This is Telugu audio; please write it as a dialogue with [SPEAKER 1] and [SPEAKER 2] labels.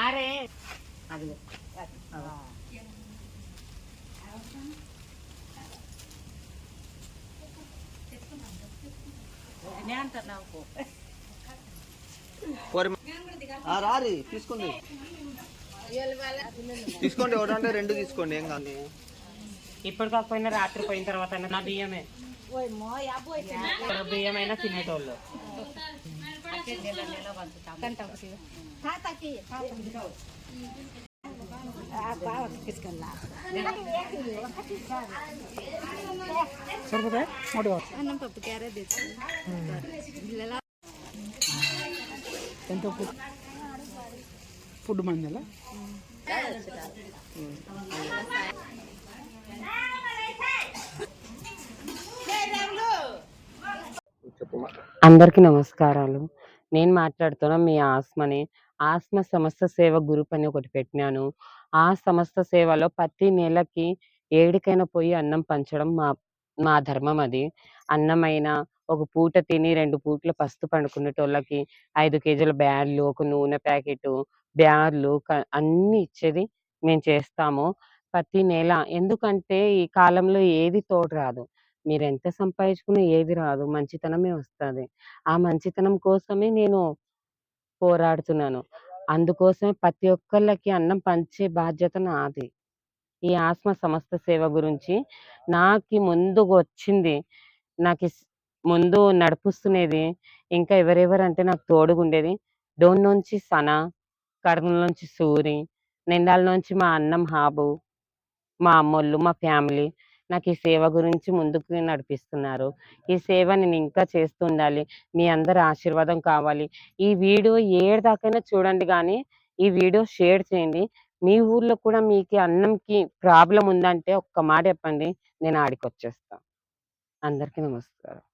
[SPEAKER 1] అరే అది.
[SPEAKER 2] ఆ, రారి తీసుకోండి తీసుకోండి ఒకటంటే రెండు తీసుకోండి ఏం కాదు.
[SPEAKER 1] ఇప్పుడు కాకపోయినా రాత్రి పోయిన తర్వాత నా బియ్యమే. ఇక్కడ బియ్యమైనా తినేటోళ్ళు
[SPEAKER 3] అన్నం పప్పు క్యారెట్ తెచ్చు
[SPEAKER 4] ఎంత ఫుడ్ మందిలా
[SPEAKER 2] చెప్పమ్మా
[SPEAKER 1] అందరికీ నమస్కారాలు. నేను మాట్లాడుతున్నా మీ ఆస్మని ఆస్మ సమస్త సేవ గ్రూప్ అని ఒకటి పెట్టినాను. ఆ సమస్త సేవలో ప్రతి నెలకి ఏడికైనా పోయి అన్నం పంచడం మా మా ధర్మం అది. అన్నమైన ఒక పూట తిని రెండు పూటలు పస్తు పండుకునేటోళ్ళకి ఐదు కేజీల బ్యాడ్లు ఒక నూనె ప్యాకెట్ బ్యార్లు అన్ని ఇచ్చేది మేము చేస్తాము. ప్రతి నెల. ఎందుకంటే ఈ కాలంలో ఏది తోడు రాదు. మీరు ఎంత సంపాదించుకున్నా ఏది రాదు. మంచితనమే వస్తుంది. ఆ మంచితనం కోసమే నేను పోరాడుతున్నాను. అందుకోసమే ప్రతి ఒక్కళ్ళకి అన్నం పంచే బాధ్యత నాది. ఈ ఆత్మ సమస్త సేవ గురించి నాకు ముందు వచ్చింది నాకు ముందు నడిపిస్తున్నది ఇంకా ఎవరెవరంటే నాకు తోడుగుండేది డోన్ నుంచి సన కర్నూలు నుంచి సూరి నిండాల నుంచి మా అన్నం హాబు మా అమ్మోళ్ళు మా ఫ్యామిలీ నాకు ఈ సేవ గురించి ముందుకు నడిపిస్తున్నారు. ఈ సేవ నేను ఇంకా చేస్తూ ఉండాలి. మీ అందరి ఆశీర్వాదం కావాలి. ఈ వీడియో ఏడు దాకైనా చూడండి కానీ ఈ వీడియో షేర్ చేయండి. మీ ఊర్లో కూడా మీకు అన్నంకి ప్రాబ్లం ఉందంటే ఒక్క మాట చెప్పండి. నేను ఆడికి వచ్చేస్తాను అందరికీ నమస్కారం.